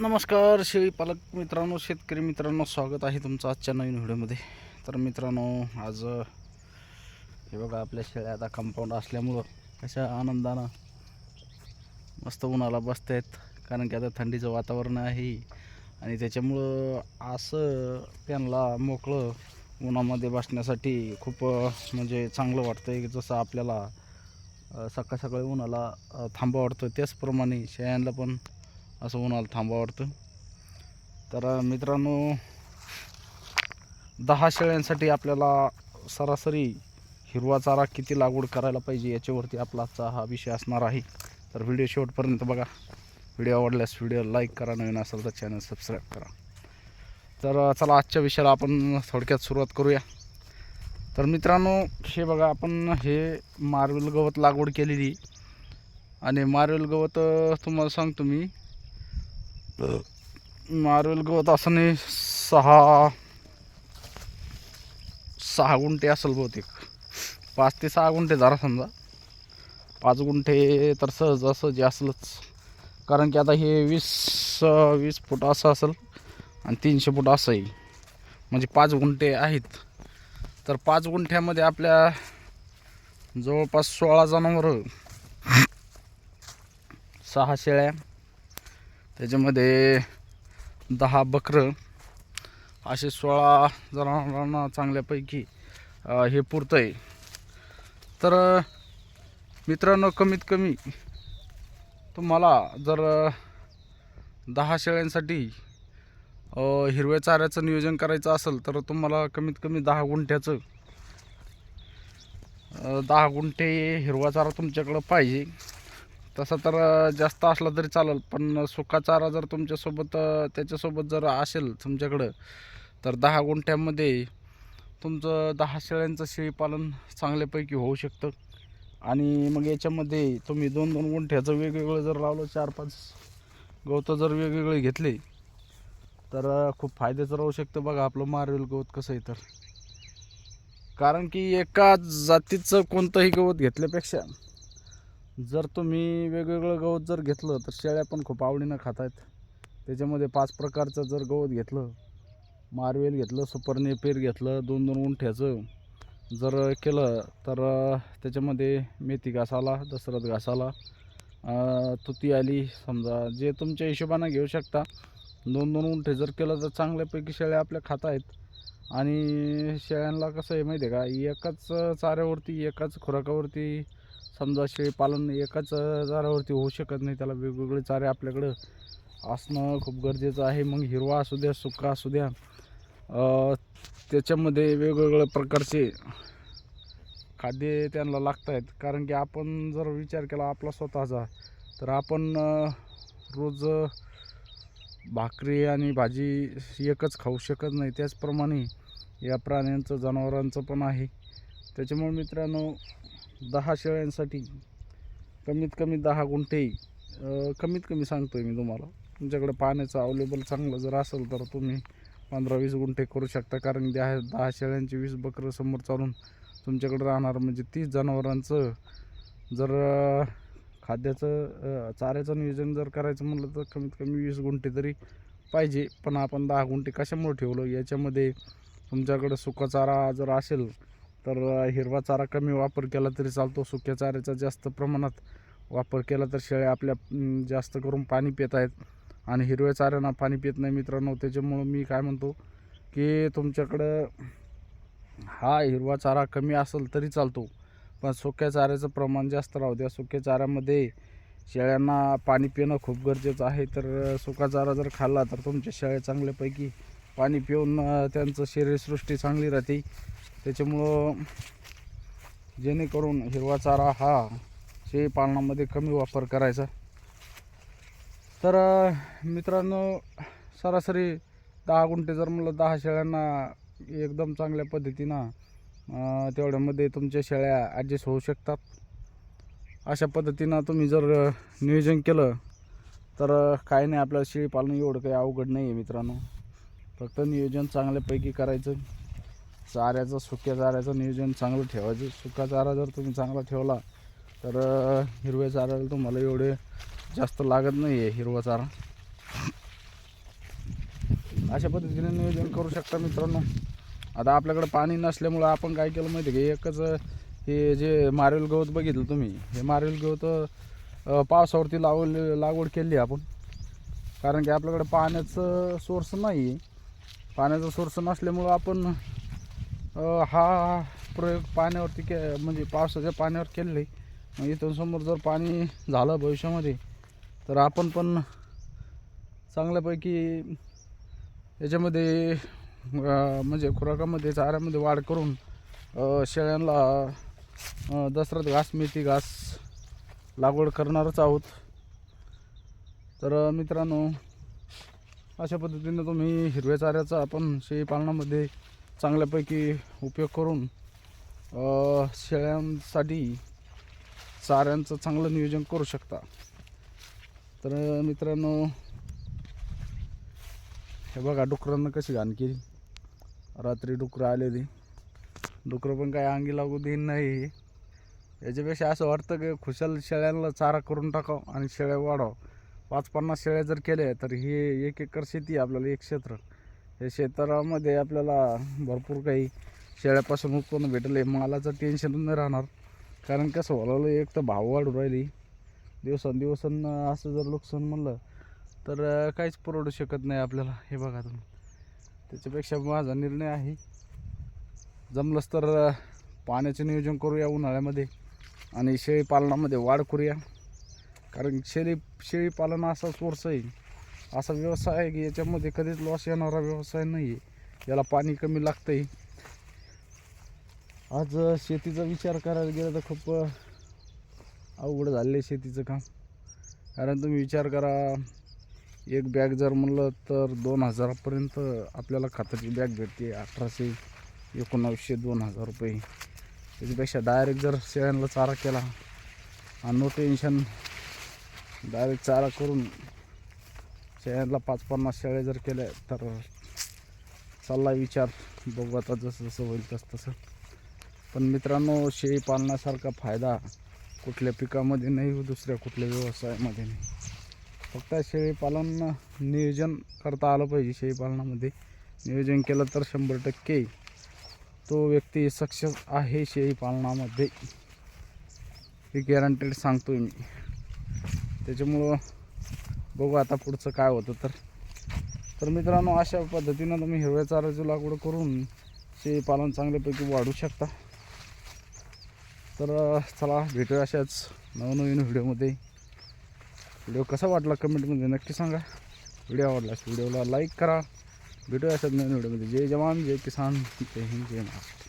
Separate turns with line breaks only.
नमस्कार शेळी पालक मित्रांनो शेतकरी मित्रांनो स्वागत आहे तुमचं आजच्या नवीन व्हिडिओमध्ये. तर मित्रांनो आज हे बघा आपल्या शेळ्या आता कंपाऊंड असल्यामुळं कशा आनंदानं मस्त उन्हाला बसत आहेत कारण की आता थंडीचं वातावरण आहे आणि त्याच्यामुळं असं त्यांना मोकळं उन्हामध्ये बसण्यासाठी खूप म्हणजे चांगलं वाटतं आहे जसं आपल्याला सकाळ सकाळी उन्हाला थांबा वाटतं त्याचप्रमाणे शेळ्यांना पण असं उन्हाला थांबा वाटतं. तर मित्रांनो दहा शेळ्यांसाठी आपल्याला सरासरी हिरवा चारा किती लागवड करायला पाहिजे याच्यावरती आपला आजचा हा विषय असणार आहे. तर व्हिडिओ शेवटपर्यंत बघा. व्हिडिओ आवडल्यास व्हिडिओ लाईक करा नवीन असेल तर चॅनल सबस्क्राईब करा. तर चला आजच्या विषयाला आपण थोडक्यात सुरुवात करूया. तर मित्रांनो हे बघा आपण हे मार्वेल गवत लागवड केलेली. आणि मार्वेल गवत तुम्हाला सांगतो मी मार्वेल गवत असं नाही सहा सहा गुंठे असेल बहुतेक. पाच ते सहा गुंठे जरा समजा. पाच गुंठे तर सहज असं जे असलंच. कारण की आता हे वीस वीस फूट असं असेल आणि तीनशे फूट असं म्हणजे पाच गुंठे आहेत. तर पाच गुंठ्यामध्ये आपल्या जवळपास सोळा जनावरं. सहा शेळ्या. त्याच्यामध्ये दहा बकरं असे सोळा जनावरांना चांगल्यापैकी हे पुरतं आहे तर मित्रांनो कमीत कमी तुम्हाला जर दहा शेळ्यांसाठी हिरव्या चाऱ्याचं नियोजन करायचं असेल तर तुम्हाला कमीत कमी दहा गुंठ्याचं दहा गुंठे हिरवा चारा तुमच्याकडं पाहिजे. तसा तर जास्त असला तरी चालेल. पण सुका चारा जर तुमच्यासोबत त्याच्यासोबत जर असेल तुमच्याकडं तर दहा गुंठ्यामध्ये तुमचं दहा शेळ्यांचं शेळीपालन चांगल्यापैकी होऊ शकतं. आणि मग याच्यामध्ये तुम्ही दोन दोन गुंठ्याचं वेगवेगळं जर लावलं चार पाच गवतं जर वेगवेगळे घेतले तर खूप फायद्याचं राहू शकतं बघा आपलं मारवेल गवत कसं आहे तर. कारण की एका जातीचं कोणतंही गवत घेतल्यापेक्षा जर तुम्ही वेगवेगळं गवत जर घेतलं तर शेळ्या पण खूप आवडीनं खात आहेत त्याच्यामध्ये पाच प्रकारचं जर गवत घेतलं मार्वेल घेतलं सुपरनेपेर घेतलं दोन दोन गुंठ्याचं जर केलं तर त्याच्यामध्ये मेथी घास आला दसरथ घास आला तुती आली समजा जे तुमच्या हिशोबानं घेऊ शकता. दोन दोन गुंठे जर केलं तर चांगल्यापैकी शेळ्या आपल्या खात आहेत आणि शेळ्यांना कसं आहे माहिती आहे का? एकाच चाऱ्यावरती एकाच खुराकावरती समजा शेळीपालन एकाच चाऱ्यावरती होऊ शकत नाही. त्याला वेगवेगळे चारे आपल्याकडं असणं खूप गरजेचं आहे. मग हिरवा असू द्या सुका असू द्या त्याच्यामध्ये वेगवेगळ्या प्रकारचे खाद्य त्यांना लागत आहेत कारण की आपण जर विचार केला आपला स्वतःचा तर आपण रोज भाकरी आणि भाजी एकच खाऊ शकत नाही. त्याचप्रमाणे या प्राण्यांचं जनावरांचं पण आहे. त्याच्यामुळे मित्रांनो दहा शेळ्यांसाठी कमीत कमी दहा गुंठे कमीत कमी सांगतो आहे मी तुम्हाला. तुमच्याकडे पाण्याचं अवेलेबल चांगलं जर असेल तर तुम्ही पंधरा वीस गुंठे करू शकता. कारण दहा दहा शेळ्यांची वीस बकरं समोर चालून तुमच्याकडे राहणार म्हणजे तीस जनावरांचं जर खाद्याचं चाऱ्याचं नियोजन जर करायचं म्हटलं तर कमीत कमी वीस गुंठे तरी पाहिजे. पण आपण दहा गुंठे कशामुळे ठेवलं? याच्यामध्ये तुमच्याकडं सुका चारा जर असेल तर हिरवा चारा कमी वापर केला तरी चालतो. सुक्या चाऱ्याचा जास्त प्रमाणात वापर केला तर शेळ्या आपल्या जास्त करून पाणी पित आहेत. आणि हिरव्या चाऱ्यांना पाणी पित नाही मित्रांनो. त्याच्यामुळं मी काय म्हणतो की तुमच्याकडं हा हिरवा चारा कमी असेल तरी चालतो. पण सुक्या चाऱ्याचं प्रमाण जास्त राहू द्या. सुक्या चाऱ्यामध्ये शेळ्यांना पाणी पिणं खूप गरजेचं आहे. तर सुका चारा जर खाल्ला तर तुमच्या शेळ्या चांगल्यापैकी पाणी पिऊन त्यांचं शरीरसृष्टी चांगली राहते. त्याच्यामुळं जेणेकरून हिरवा चारा हा शेळीपालनामध्ये कमी वापर करायचा. तर मित्रांनो सरासरी दहा गुंठे जर म्हणलं दहा शेळ्यांना एकदम चांगल्या पद्धतीनं तेवढ्यामध्ये तुमच्या शेळ्या ॲडजस्ट होऊ शकतात. अशा पद्धतीनं तुम्ही जर नियोजन केलं तर काही नाही आपलं शेळीपालन एवढं काही अवघड नाही आहे मित्रांनो. फक्त नियोजन चांगल्यापैकी करायचं. चाऱ्याचं सुक्या चाऱ्याचं नियोजन चांगलं ठेवायचं. सुका चारा जर तुम्ही चांगला ठेवला तर हिरव्या चाऱ्याला तुम्हाला एवढे जास्त लागत नाही आहे हिरवा चारा. अशा पद्धतीने नियोजन करू शकता मित्रांनो. आता आपल्याकडे पाणी नसल्यामुळं आपण काय केलं माहिती आहे का? एकच हे जे मारेल गवत बघितलं तुम्ही. हे मारेल गवत पावसावरती लावले लागवड केली आपण. कारण की आपल्याकडे पाण्याचं सोर्स नाही आहे पाण्याचा सोर्स नसल्यामुळं आपण हा प्रयोग पाण्यावरती के म्हणजे पावसाच्या पाण्यावर केलेला आहे. मग इथून समोर जर पाणी झालं भविष्यामध्ये तर आपण पण चांगल्यापैकी याच्यामध्ये म्हणजे खुराकामध्ये चाऱ्यामध्ये वाढ करून शेळ्यांना दसऱ्यात घास मेथी घास लागवड करणारच आहोत. तर मित्रांनो अशा पद्धतीने तुम्ही हिरव्या चाऱ्याचा आपण शेळी पालनामध्ये चांगल्यापैकी उपयोग करून शेळ्यांसाठी चाऱ्यांचं चांगलं नियोजन करू शकता. तर मित्रांनो हे बघा डुकरांना कशी घाण केली. रात्री डुकरं आलेली डुकरं पण काय अंगी लागू देईन नाही. याच्यापेक्षा असं वाटतं की खुशाल शेळ्यांना चारा करून टाकावं आणि शेळ्या वाढावं. पाच पन्नास शेळ्या जर केल्या तर हे एक एकर शेती आहे आपल्याला एक क्षेत्र. या क्षेत्रामध्ये आपल्याला भरपूर काही शेळ्यापासून उत्पन्न भेटलं. आहे मालाचं टेन्शन नाही राहणार. कारण कसं व्हायला एक तर भाव वाढू राहिली. दिवसांदिवस असं जर नुकसान म्हणलं तर काहीच परवडू शकत नाही आपल्याला. हे बघा तुम्ही. त्याच्यापेक्षा माझा निर्णय आहे जमलंच तर पाण्याचं नियोजन करूया उन्हाळ्यामध्ये. आणि शेळी पालनामध्ये वाढ करूया. कारण शेळी शेळी पालन असा सोर्स आहे. असा व्यवसाय आहे की याच्यामध्ये कधीच लॉस येणारा व्यवसाय नाही आहे याला पाणी कमी लागतं आहे आज शेतीचा विचार करायला गेलं तर खूप अवघड झालेलं आहे शेतीचं काम. कारण तुम्ही विचार करा एक बॅग जर म्हणलं तर दोन हजारापर्यंत आपल्याला खताची बॅग भेटते. अठराशे एकोणावीसशे दोन हजार रुपये. त्याच्यापेक्षा डायरेक्ट जर शेळ्यांना चारा केला आणि नो टेन्शन डायरेक्ट चारा करून शेळ्यांना पाच पन्नास शेळ्या जर केल्या तर चालला विचार. बघू आता जसं जसं होईल तसं तसं. पण मित्रांनो शेळी पालण्यासारखा फायदा कुठल्या पिकामध्ये नाही दुसऱ्या कुठल्या व्यवसायामध्ये नाही. फक्त शेळीपालन नियोजन करता आलं पाहिजे शेळीपालनामध्ये नियोजन केलं तर शंभर टक्के तो व्यक्ती सक्सेस आहे शेळीपालनामध्ये हे गॅरंटेड सांगतोय मी. त्याच्यामुळं बघू आता पुढचं काय होतं तर. तर मित्रांनो अशा पद्धतीनं तुम्ही हिरव्या चाराची लागवड करून शेळीपालन चांगल्यापैकी वाढू शकता. तर चला भेटूया अशाच नवनवीन व्हिडिओमध्ये. व्हिडिओ कसा वाटला कमेंटमध्ये नक्की सांगा. व्हिडिओ आवडला व्हिडिओला लाईक करा. भेटूया अशाच नवीन व्हिडिओमध्ये. जय जवान जय किसान जय हिंद जय महाराष्ट्र.